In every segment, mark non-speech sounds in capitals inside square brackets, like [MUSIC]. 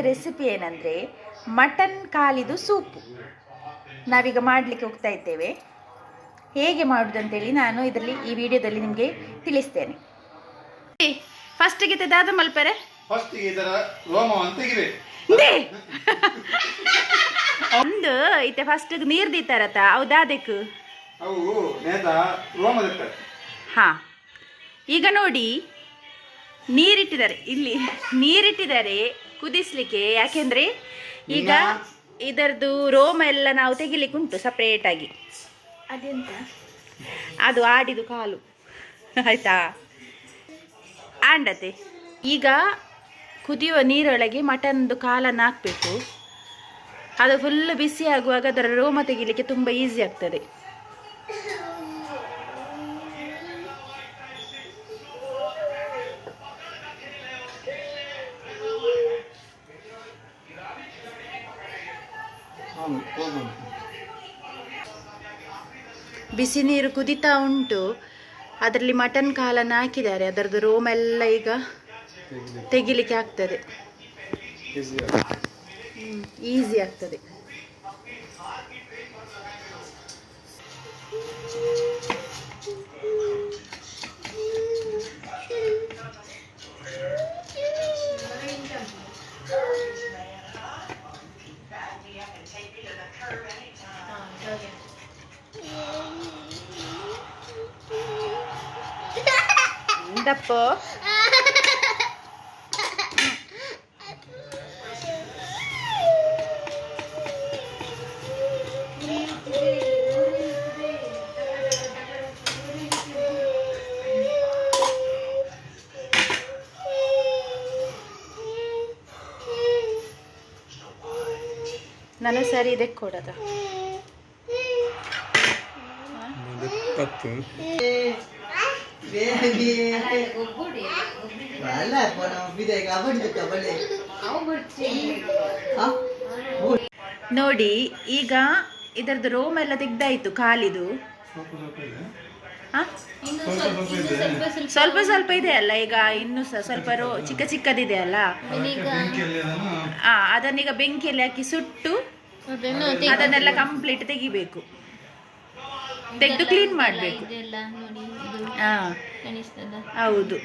Recipe ಏನಂದರೆ mutton ಕಾಲಿದು soup. ನಾವೀಗ ಮಾಡಲಿಕ್ಕೆ ಹೋಗ್ತಾ ಇದ್ದೇವೆ. ಹೇಗೆ ಮಾಡುವುದಂತೇಳಿ ನಾನು ಇದರಲ್ಲಿ ಈ ವಿಡಿಯೋದಲ್ಲಿ ನಿಮಗೆ ತಿಳಿಸ್ತೇನೆ. ಫಸ್ಟಿಗೆ ತೆದಾದ ಮಲ್ಪರೆ? ಒಂದು ಇತ್ತೆ ಫಸ್ಟ್ ನೀರು ದೀತಾರತ ಹೌದಾದಕ್ಕೆ ಹಾಂ. ಈಗ ನೋಡಿ ನೀರಿಟ್ಟಿದ್ದಾರೆ. ಇಲ್ಲಿ ನೀರಿಟ್ಟಿದ್ದಾರೆ ಕುದಿಸ್ಲಿಕ್ಕೆ ಯಾಕೆಂದ್ರೆ ಈಗ ಇದರದ್ದು ರೋಮ ಎಲ್ಲ ನಾವು ತೆಗಿಲಿಕ್ಕೆ ಉಂಟು ಸಪ್ರೇಟಾಗಿ ಅದೆಂತ? ಅದು ಆಡಿದು ಕಾಲು. ಆಯ್ತಾ? ಆಂಡತೆ. ಈಗ ಕುದಿಯುವ ನೀರೊಳಗೆ ಮಟನ್ದು ಕಾಲನ್ನು ಹಾಕಬೇಕು ಅದು ಫುಲ್ ಬಿಸಿ ಆಗುವಾಗ ಅದರ ರೋಮ ತೆಗಿಲಿಕ್ಕೆ ತುಂಬ ಈಸಿ ಆಗ್ತದೆ. ಬಿಸಿ ನೀರು ಕುದಿತಾ ಉಂಟು. ಅದರಲ್ಲಿ ಮಟನ್ ಕಾಲನ್ನು ಹಾಕಿದ್ದಾರೆ. ಅದರದ್ದು ರೋಮ್ ಎಲ್ಲ ಈಗ ತೆಗಿಲಿಕ್ಕೆ ಆಗ್ತದೆ. ಈಸಿ ಆಗ್ತದೆ. ದಪ್ಪ ನಾನು ಸರಿ ಇದಕ್ಕೆ ಕೊಡದ. ನೋಡಿ ಈಗ ಇದರದ್ದು ರೋಮ್ ಎಲ್ಲ ತೆಗ್ದಾಯ್ತು ಕಾಲಿದು? ಸ್ವಲ್ಪ ಸ್ವಲ್ಪ ಇದೆ. ಅಲ್ಲ ಈಗ ಇನ್ನು ಸಹ ಸ್ವಲ್ಪ ರೋ ಚಿಕ್ಕ ಚಿಕ್ಕದಿದೆ ಅಲ್ಲ? ಆ ಅದನ್ನೀಗ ಬೆಂಕಿಯಲ್ಲಿ ಹಾಕಿ ಸುಟ್ಟು ಅದನ್ನೆಲ್ಲ ಕಂಪ್ಲೀಟ್ ತೆಗಿಬೇಕು. ತೆಗೆದು ಕ್ಲೀನ್ ಮಾಡಬೇಕು. ಹಾ. ಕಾಣಿಸ್ತದ ಹೌದು.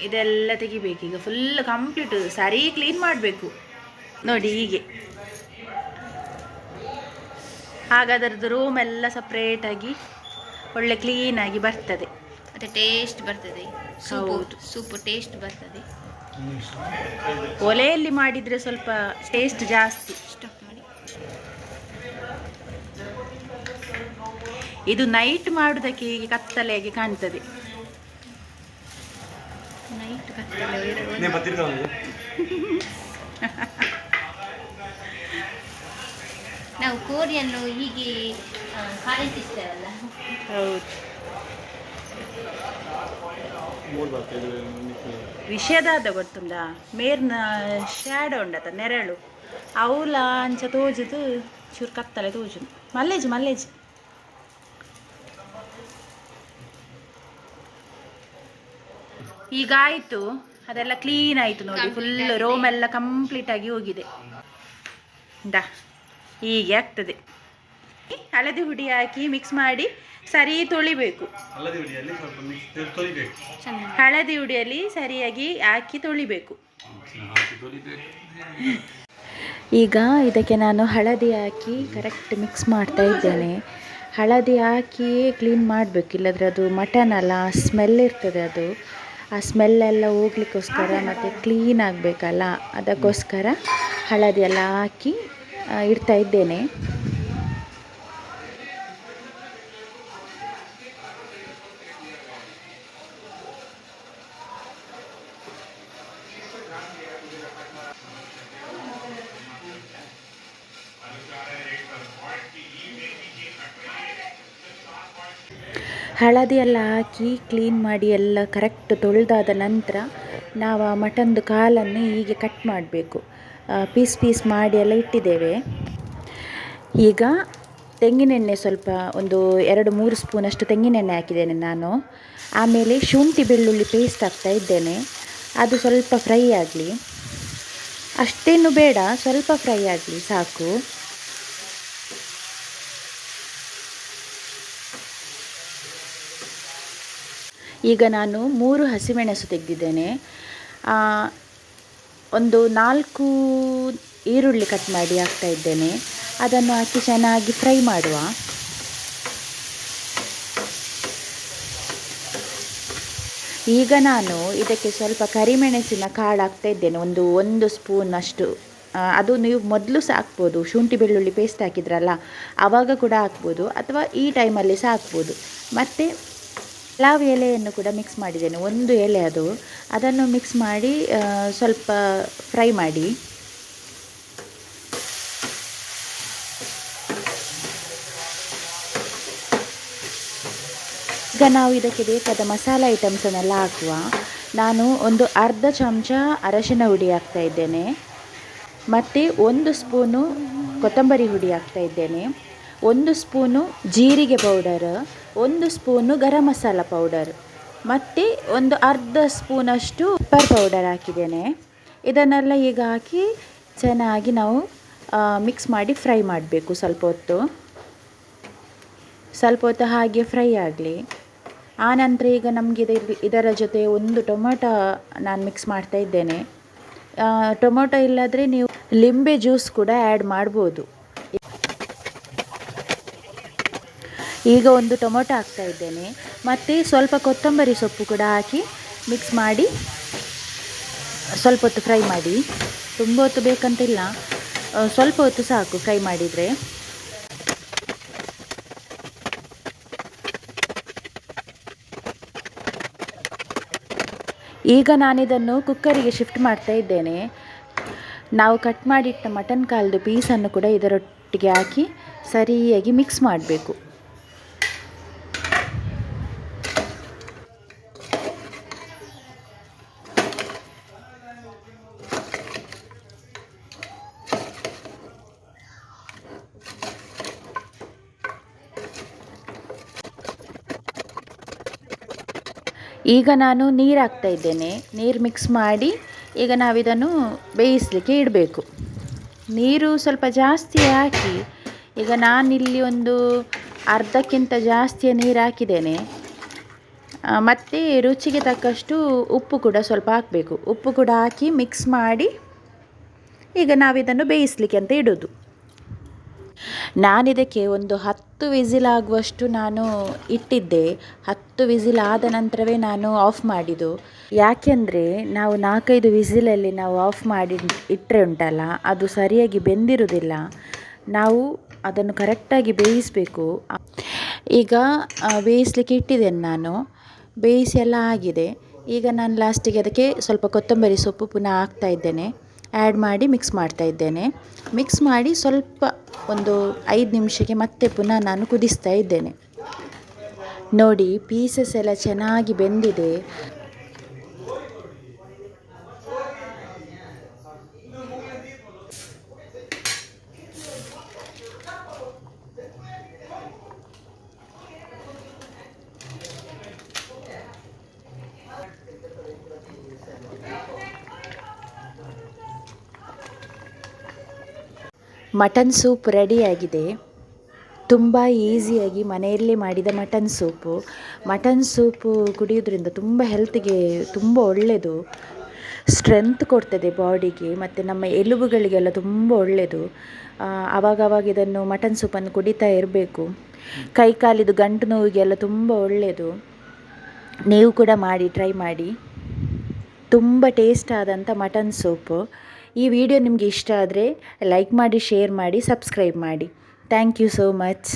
ಇದೆಲ್ಲ ತೆಗಿಬೇಕು. ಈಗ ಫುಲ್ ಕಂಪ್ಲೀಟ್ ಸರಿ ಕ್ಲೀನ್ ಮಾಡಬೇಕು. ನೋಡಿ ಹೀಗೆ. ಹಾಗಾದ್ರದ್ದು ರೂಮ್ ಎಲ್ಲ ಸಪ್ರೇಟಾಗಿ ಒಳ್ಳೆ ಕ್ಲೀನಾಗಿ ಬರ್ತದೆ. ಮತ್ತೆ ಟೇಸ್ಟ್ ಬರ್ತದೆ. ಹೌದು. ಸೂಪು ಟೇಸ್ಟ್ ಬರ್ತದೆ. ಒಲೆಯಲ್ಲಿ ಮಾಡಿದರೆ ಸ್ವಲ್ಪ ಟೇಸ್ಟ್ ಜಾಸ್ತಿ ಸ್ಟಾಪ್ ಮಾಡಿ ಇದು ನೈಟ್ ಮಾಡುವುದಕ್ಕೆ ಹೀಗೆ ಕತ್ತಲೆಯಾಗಿ ಕಾಣ್ತದೆ. ನೈಟ್ [LAUGHS] ನಾವು ಕೋರಿಯನ್ನು ಹೀಗೆ ಹೌದು. ವಿಷಯದಾದ ಗೊತ್ತುಂಡ ಮೇರ್ನ ಶ್ಯಾಡೋ ಉಂಡತ ನೆರಳು. ಅವಲ ಅಂಚ ತೋಜುದು ಚೂರು ಕತ್ತಲೆ ತೋಜು ಮಲ್ಲೇಜ್ ಮಲ್ಲೇಜ್. ಈಗ ಆಯ್ತು. ಅದೆಲ್ಲ ಕ್ಲೀನ್ ಆಯ್ತು ನೋಡಿ. ಫುಲ್ ರೋಮ್ ಎಲ್ಲ ಕಂಪ್ಲೀಟ್ ಆಗಿ ಹೋಗಿದೆ. ದಾ ಹೀಗೆ ಆಗ್ತದೆ. ಹಳದಿ ಹುಡಿ ಹಾಕಿ ಮಿಕ್ಸ್ ಮಾಡಿ ಸರಿ ತೊಳಿಬೇಕು. ಅಲ್ಲದೆ ಹುಡಿಯಲ್ಲಿ ಸ್ವಲ್ಪ ಮಿಕ್ಸ್ ತೊಳಿಬೇಕು. ಹಳದಿ ಹುಡಿಯಲ್ಲಿ ಸರಿಯಾಗಿ ಹಾಕಿ ತೊಳಿಬೇಕು. ಈಗ ಇದಕ್ಕೆ ನಾನು ಹಳದಿ ಹಾಕಿ ಕರೆಕ್ಟ್ ಮಿಕ್ಸ್ ಮಾಡ್ತಾ ಇದ್ದೇನೆ. ಹಳದಿ ಹಾಕಿಯೇ ಕ್ಲೀನ್ ಮಾಡಬೇಕು. ಇಲ್ಲದ್ರೆ ಅದು ಮಟನ್ ಅಲ್ಲ ಸ್ಮೆಲ್ ಇರ್ತದೆ ಅದು. ಆ ಸ್ಮೆಲ್ಲೆಲ್ಲ ಹೋಗ್ಲಿಕ್ಕೋಸ್ಕರ ಮತ್ತು ಕ್ಲೀನ್ ಆಗಬೇಕಲ್ಲ? ಅದಕ್ಕೋಸ್ಕರ ಹಳದಿ ಎಲ್ಲ ಹಾಕಿ ಇಡ್ತಾ ಇದ್ದೇನೆ. ಹಳದಿ ಎಲ್ಲ ಹಾಕಿ ಕ್ಲೀನ್ ಮಾಡಿ ಎಲ್ಲ ಕರೆಕ್ಟ್ ತೊಳೆದಾದ ನಂತರ ನಾವು ಆ ಮಟನ್ದು ಕಾಲನ್ನು ಹೀಗೆ ಕಟ್ ಮಾಡಬೇಕು. ಪೀಸ್ ಪೀಸ್ ಮಾಡಿ ಎಲ್ಲ ಇಟ್ಟಿದ್ದೇವೆ. ಈಗ ತೆಂಗಿನೆಣ್ಣೆ ಸ್ವಲ್ಪ ಒಂದು ಎರಡು ಮೂರು ಸ್ಪೂನಷ್ಟು ತೆಂಗಿನೆಣ್ಣೆ ಹಾಕಿದ್ದೇನೆ ನಾನು. ಆಮೇಲೆ ಶುಂಠಿ ಬೆಳ್ಳುಳ್ಳಿ ಪೇಸ್ಟ್ ಹಾಕ್ತಾ ಇದ್ದೇನೆ. ಅದು ಸ್ವಲ್ಪ ಫ್ರೈ ಆಗಲಿ. ಅಷ್ಟೇನು ಬೇಡ, ಸ್ವಲ್ಪ ಫ್ರೈ ಆಗಲಿ ಸಾಕು. ಈಗ ನಾನು ಮೂರು ಹಸಿಮೆಣಸು ತೆಗೆದಿದ್ದೇನೆ. ಒಂದು ನಾಲ್ಕು ಈರುಳ್ಳಿ ಕಟ್ ಮಾಡಿ ಹಾಕ್ತಾ ಇದ್ದೇನೆ. ಅದನ್ನು ಹಾಕಿ ಚೆನ್ನಾಗಿ ಫ್ರೈ ಮಾಡುವ. ಈಗ ನಾನು ಇದಕ್ಕೆ ಸ್ವಲ್ಪ ಕರಿಮೆಣಸಿನ ಕಾಳು ಹಾಕ್ತಾ ಇದ್ದೇನೆ. ಒಂದು ಒಂದು ಸ್ಪೂನ್ ಅಷ್ಟು. ಅದು ನೀವು ಮೊದಲು ಸಹ ಹಾಕ್ಬೋದು. ಶುಂಠಿ ಬೆಳ್ಳುಳ್ಳಿ ಪೇಸ್ಟ್ ಹಾಕಿದ್ರಲ್ಲ ಆವಾಗ ಕೂಡ ಹಾಕ್ಬೋದು. ಅಥವಾ ಈ ಟೈಮಲ್ಲಿ ಸಹ ಹಾಕ್ಬೋದು. ಮತ್ತು ಪಲಾವ್ ಎಲೆಯನ್ನು ಕೂಡ ಮಿಕ್ಸ್ ಮಾಡಿದ್ದೇನೆ, ಒಂದು ಎಲೆ ಅದು. ಅದನ್ನು ಮಿಕ್ಸ್ ಮಾಡಿ ಸ್ವಲ್ಪ ಫ್ರೈ ಮಾಡಿ. ಈಗ ನಾವು ಇದಕ್ಕೆ ಬೇಕಾದ ಮಸಾಲೆ ಐಟಮ್ಸನ್ನೆಲ್ಲ ಹಾಕುವ. ನಾನು ಒಂದು ಅರ್ಧ ಚಮಚ ಅರಶಿನ ಹುಡಿ ಹಾಕ್ತಾ ಇದ್ದೇನೆ. ಮತ್ತು ಒಂದು ಸ್ಪೂನು ಕೊತ್ತಂಬರಿ ಹುಡಿ ಹಾಕ್ತಾ ಇದ್ದೇನೆ. ಒಂದು ಸ್ಪೂನು ಜೀರಿಗೆ ಪೌಡರ್, ಒಂದು ಸ್ಪೂನು ಗರಂ ಮಸಾಲ ಪೌಡರ್. ಮತ್ತು ಒಂದು ಅರ್ಧ ಸ್ಪೂನಷ್ಟು ಪೆಪ್ಪರ್ ಪೌಡರ್ ಹಾಕಿದ್ದೇನೆ. ಇದನ್ನೆಲ್ಲ ಈಗ ಹಾಕಿ ಚೆನ್ನಾಗಿ ನಾವು ಮಿಕ್ಸ್ ಮಾಡಿ ಫ್ರೈ ಮಾಡಬೇಕು ಸ್ವಲ್ಪ ಹೊತ್ತು. ಸ್ವಲ್ಪ ಹೊತ್ತು ಹಾಗೆ ಫ್ರೈ ಆಗಲಿ. ಆನಂತರ ಈಗ ನಮಗೆ ಇದರ ಜೊತೆ ಒಂದು ಟೊಮೊಟೊ ನಾನು ಮಿಕ್ಸ್ ಮಾಡ್ತಾ ಇದ್ದೇನೆ. ಟೊಮೊಟೊ ಇಲ್ಲಾದರೆ ನೀವು ಲಿಂಬೆ ಜ್ಯೂಸ್ ಕೂಡ ಆ್ಯಡ್ ಮಾಡ್ಬೋದು. ಈಗ ಒಂದು ಟೊಮೊಟೊ ಹಾಕ್ತಾ ಇದ್ದೇನೆ. ಮತ್ತು ಸ್ವಲ್ಪ ಕೊತ್ತಂಬರಿ ಸೊಪ್ಪು ಕೂಡ ಹಾಕಿ ಮಿಕ್ಸ್ ಮಾಡಿ ಸ್ವಲ್ಪ ಹೊತ್ತು ಫ್ರೈ ಮಾಡಿ. ತುಂಬ ಹೊತ್ತು ಬೇಕಂತಿಲ್ಲ. ಸ್ವಲ್ಪ ಹೊತ್ತು ಸಾಕು ಫ್ರೈ ಮಾಡಿದರೆ. ಈಗ ನಾನಿದನ್ನು ಕುಕ್ಕರಿಗೆ ಶಿಫ್ಟ್ ಮಾಡ್ತಾ ಇದ್ದೇನೆ. ನಾವು ಕಟ್ ಮಾಡಿಟ್ಟ ಮಟನ್ ಕಾಲ್ದು ಪೀಸನ್ನು ಕೂಡ ಇದರೊಟ್ಟಿಗೆ ಹಾಕಿ ಸರಿಯಾಗಿ ಮಿಕ್ಸ್ ಮಾಡಬೇಕು. ಈಗ ನಾನು ನೀರು ಹಾಕ್ತಾ ಇದ್ದೇನೆ. ನೀರು ಮಿಕ್ಸ್ ಮಾಡಿ ಈಗ ನಾವಿದನ್ನು ಬೇಯಿಸಲಿಕ್ಕೆ ಇಡಬೇಕು. ನೀರು ಸ್ವಲ್ಪ ಜಾಸ್ತಿ ಹಾಕಿ ಈಗ ನಾನಿಲ್ಲಿ ಒಂದು ಅರ್ಧಕ್ಕಿಂತ ಜಾಸ್ತಿಯ ನೀರು ಹಾಕಿದ್ದೇನೆ. ಮತ್ತು ರುಚಿಗೆ ತಕ್ಕಷ್ಟು ಉಪ್ಪು ಕೂಡ ಸ್ವಲ್ಪ ಹಾಕಬೇಕು. ಉಪ್ಪು ಕೂಡ ಹಾಕಿ ಮಿಕ್ಸ್ ಮಾಡಿ ಈಗ ನಾವಿದನ್ನು ಬೇಯಿಸಲಿಕ್ಕೆ ಅಂತ ಇಡೋದು. ನಾನಿದಕ್ಕೆ ಒಂದು ಹತ್ತು ವಿಸಿಲ್ ಆಗುವಷ್ಟು ನಾನು ಇಟ್ಟಿದ್ದೆ. ಹತ್ತು ವಿಸಿಲ್ ಆದ ನಂತರವೇ ನಾನು ಆಫ್ ಮಾಡಿದ್ದು. ಯಾಕೆಂದರೆ ನಾವು ನಾಲ್ಕೈದು ವಿಸಿಲಲ್ಲಿ ನಾವು ಆಫ್ ಮಾಡಿ ಇಟ್ಟರೆ ಉಂಟಲ್ಲ, ಅದು ಸರಿಯಾಗಿ ಬೆಂದಿರುವುದಿಲ್ಲ. ನಾವು ಅದನ್ನು ಕರೆಕ್ಟಾಗಿ ಬೇಯಿಸಬೇಕು. ಈಗ ಬೇಯಿಸಲಿಕ್ಕೆ ಇಟ್ಟಿದ್ದೇನೆ ನಾನು. ಬೇಯಿಸಿ ಎಲ್ಲ ಆಗಿದೆ. ಈಗ ನಾನು ಲಾಸ್ಟಿಗೆ ಅದಕ್ಕೆ ಸ್ವಲ್ಪ ಕೊತ್ತಂಬರಿ ಸೊಪ್ಪು ಪುನಃ ಹಾಕ್ತಾ ಇದ್ದೇನೆ. ಆ್ಯಡ್ ಮಾಡಿ ಮಿಕ್ಸ್ ಮಾಡ್ತಾ ಇದ್ದೇನೆ. ಮಿಕ್ಸ್ ಮಾಡಿ ಸ್ವಲ್ಪ ಒಂದು ಐದು ನಿಮಿಷಕ್ಕೆ ಮತ್ತೆ ಪುನಃ ನಾನು ಕುದಿಸ್ತಾ ಇದ್ದೇನೆ. ನೋಡಿ ಪೀಸಸ್ ಎಲ್ಲ ಚೆನ್ನಾಗಿ ಬೆಂದಿದೆ. ಮಟನ್ ಸೂಪ್ ರೆಡಿಯಾಗಿದೆ. ತುಂಬ ಈಸಿಯಾಗಿ ಮನೆಯಲ್ಲೇ ಮಾಡಿದ ಮಟನ್ ಸೂಪು. ಮಟನ್ ಸೂಪು ಕುಡಿಯೋದ್ರಿಂದ ತುಂಬ ಹೆಲ್ತಿಗೆ ತುಂಬ ಒಳ್ಳೆಯದು ಸ್ಟ್ರೆಂತ್ ಕೊಡ್ತದೆ ಬಾಡಿಗೆ ಮತ್ತು ನಮ್ಮ ಎಲುಬುಗಳಿಗೆಲ್ಲ ತುಂಬ ಒಳ್ಳೆಯದು ಆವಾಗವಾಗ ಇದನ್ನು ಮಟನ್ ಸೂಪನ್ನು ಕುಡಿತಾ ಇರಬೇಕು. ಕೈ ಕಾಲಿದು ಗಂಟು ನೋವಿಗೆಲ್ಲ ತುಂಬ ಒಳ್ಳೆಯದು ನೀವು ಕೂಡ ಮಾಡಿ, ಟ್ರೈ ಮಾಡಿ. ತುಂಬ ಟೇಸ್ಟ್ ಆದಂಥ ಮಟನ್ ಸೂಪು. ಈ ವಿಡಿಯೋ ನಿಮಗೆ ಇಷ್ಟ ಆದರೆ ಲೈಕ್ ಮಾಡಿ ಶೇರ್ ಮಾಡಿ ಸಬ್ಸ್ಕ್ರೈಬ್ ಮಾಡಿ. Thank you so much